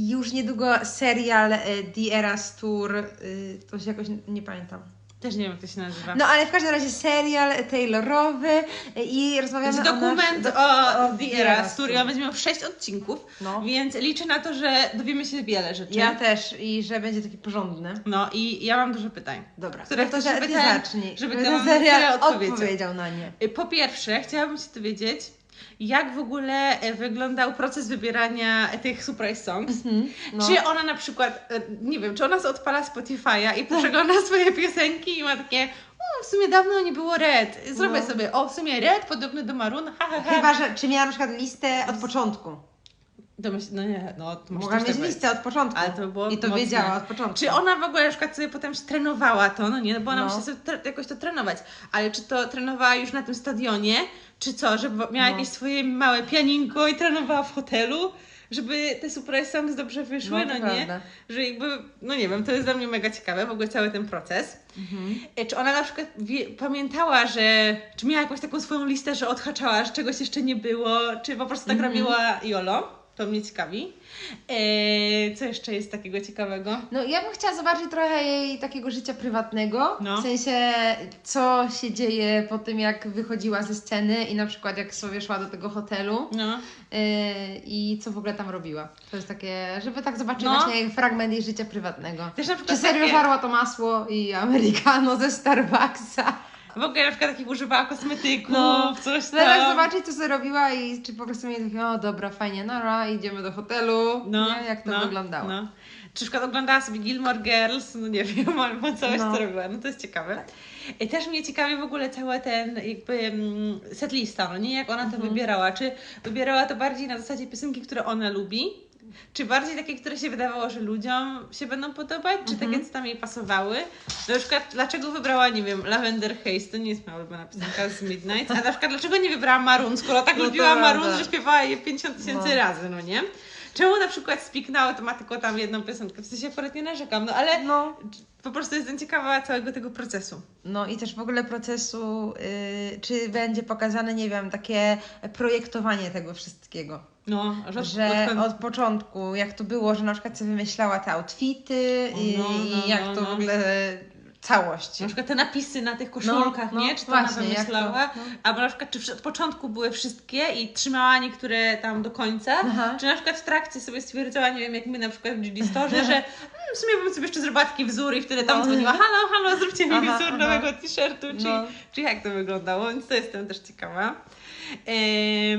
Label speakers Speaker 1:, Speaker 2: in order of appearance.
Speaker 1: i już niedługo serial e, The Eras Tour, y, to się jakoś nie pamiętam.
Speaker 2: Też nie wiem, jak to się nazywa.
Speaker 1: No ale w każdym razie serial Taylorowy y, i rozmawiamy
Speaker 2: Będzie
Speaker 1: o
Speaker 2: dokument
Speaker 1: nasz-
Speaker 2: o,
Speaker 1: o
Speaker 2: The
Speaker 1: The
Speaker 2: Era,
Speaker 1: Eras Tour.
Speaker 2: będzie miał 6 odcinków,
Speaker 1: No.
Speaker 2: więc liczę na to, że dowiemy się wiele rzeczy.
Speaker 1: Ja też i że będzie taki porządny.
Speaker 2: No i ja mam dużo pytań.
Speaker 1: Dobra,
Speaker 2: Które
Speaker 1: no to że ty
Speaker 2: ten-
Speaker 1: zacznij,
Speaker 2: żeby ten
Speaker 1: serial
Speaker 2: odpowiedział.
Speaker 1: na nie.
Speaker 2: Y, Po pierwsze, chciałabym się dowiedzieć, jak w ogóle e, wyglądał proces wybierania tych surprise songs.
Speaker 1: No.
Speaker 2: Czy ona na przykład, e, nie wiem, czy ona odpala Spotify'a i przegląda swoje piosenki i ma takie, "Mm, w sumie dawno nie było Red. Zrobię
Speaker 1: No.
Speaker 2: sobie, o w sumie Red podobny do Maroon, ha ha ha.
Speaker 1: Chyba, że czy miała na przykład listę od początku.
Speaker 2: To myśl, no nie, no to
Speaker 1: Mogła mieć
Speaker 2: tak
Speaker 1: listę od początku.
Speaker 2: Ale to było
Speaker 1: I to
Speaker 2: mocne.
Speaker 1: wiedziała od początku.
Speaker 2: Czy ona w ogóle na przykład sobie potem trenowała to, no nie, no bo ona
Speaker 1: No.
Speaker 2: musi sobie jakoś to trenować, ale czy to trenowała już na tym stadionie, czy co, żeby miała
Speaker 1: No.
Speaker 2: jakieś swoje małe pianinko i trenowała w hotelu, żeby te surprise songs dobrze wyszły,
Speaker 1: No,
Speaker 2: no, nie?
Speaker 1: prawda.
Speaker 2: Że jakby, no nie wiem, to jest dla mnie mega ciekawe, w ogóle cały ten proces.
Speaker 1: Mhm.
Speaker 2: E, Czy ona na przykład wie, pamiętała, że, czy miała jakąś taką swoją listę, że odhaczała, że czegoś jeszcze nie było, czy po prostu tak
Speaker 1: Mhm.
Speaker 2: robiła YOLO? To mnie ciekawi. E, co jeszcze jest takiego ciekawego?
Speaker 1: No ja bym chciała zobaczyć trochę jej takiego życia prywatnego,
Speaker 2: No.
Speaker 1: w sensie co się dzieje po tym jak wychodziła ze sceny i na przykład jak sobie szła do tego hotelu
Speaker 2: No.
Speaker 1: yy, i co w ogóle tam robiła. To jest takie, żeby tak zobaczyć
Speaker 2: No.
Speaker 1: właśnie fragment jej życia prywatnego.
Speaker 2: Też na
Speaker 1: Czy
Speaker 2: przykład
Speaker 1: serio
Speaker 2: takie,
Speaker 1: żarła to masło i americano ze Starbucksa?
Speaker 2: W ogóle na przykład takich używała kosmetyków,
Speaker 1: No.
Speaker 2: coś
Speaker 1: Zaraz
Speaker 2: tam.
Speaker 1: zobaczyć co sobie robiła i czy po prostu mieli takie, o dobra, fajnie, nara, idziemy do hotelu,
Speaker 2: No,
Speaker 1: nie? jak to
Speaker 2: no,
Speaker 1: wyglądało.
Speaker 2: No. Czy na przykład oglądała sobie Gilmore Girls, no nie wiem, albo coś,
Speaker 1: No.
Speaker 2: co robiła, no to jest ciekawe. I też mnie ciekawi w ogóle cały ten jakby mm, setlista, no nie, jak ona to
Speaker 1: Mhm.
Speaker 2: wybierała, czy wybierała to bardziej na zasadzie piosenki, które ona lubi, czy bardziej takie, które się wydawało, że ludziom się będą podobać, czy
Speaker 1: Mhm.
Speaker 2: takie, co tam jej pasowały. Na przykład, dlaczego wybrała, nie wiem, Lavender Haze, to nie jest moja ulubiona piosenka z Midnight, a na przykład, dlaczego nie wybrała Maroon, skoro tak
Speaker 1: No
Speaker 2: lubiła Maroon, że śpiewała je 50 tysięcy
Speaker 1: No.
Speaker 2: razy, no nie? Czemu na przykład Speak Now to ma tylko tam jedną piosenkę? W sensie akurat nie narzekam, no ale
Speaker 1: No.
Speaker 2: po prostu jestem ciekawa całego tego procesu.
Speaker 1: No i też w ogóle procesu, y, czy będzie pokazane, nie wiem, takie projektowanie tego wszystkiego.
Speaker 2: No, że,
Speaker 1: Że
Speaker 2: od-
Speaker 1: od początku, jak to było, że na przykład sobie wymyślała te outfity i,
Speaker 2: No, no,
Speaker 1: jak
Speaker 2: no,
Speaker 1: to
Speaker 2: no.
Speaker 1: w ogóle całość.
Speaker 2: Na przykład te napisy na tych koszulkach,
Speaker 1: No, no,
Speaker 2: nie? Czy to ona
Speaker 1: właśnie, to,
Speaker 2: wymyślała?
Speaker 1: no.
Speaker 2: Albo na przykład, czy od początku były wszystkie i trzymała niektóre tam do końca?
Speaker 1: Aha.
Speaker 2: Czy na przykład w trakcie sobie stwierdzała, nie wiem, jak my na przykład w Gigi Store, że mm, w sumie bym sobie jeszcze zrobiła taki wzór i wtedy tam
Speaker 1: No.
Speaker 2: dzwoniła, halo, halo, zróbcie mi
Speaker 1: Aha,
Speaker 2: wzór
Speaker 1: aha.
Speaker 2: nowego t-shirtu, czy,
Speaker 1: No.
Speaker 2: czy jak to wyglądało? Więc to jestem też ciekawa.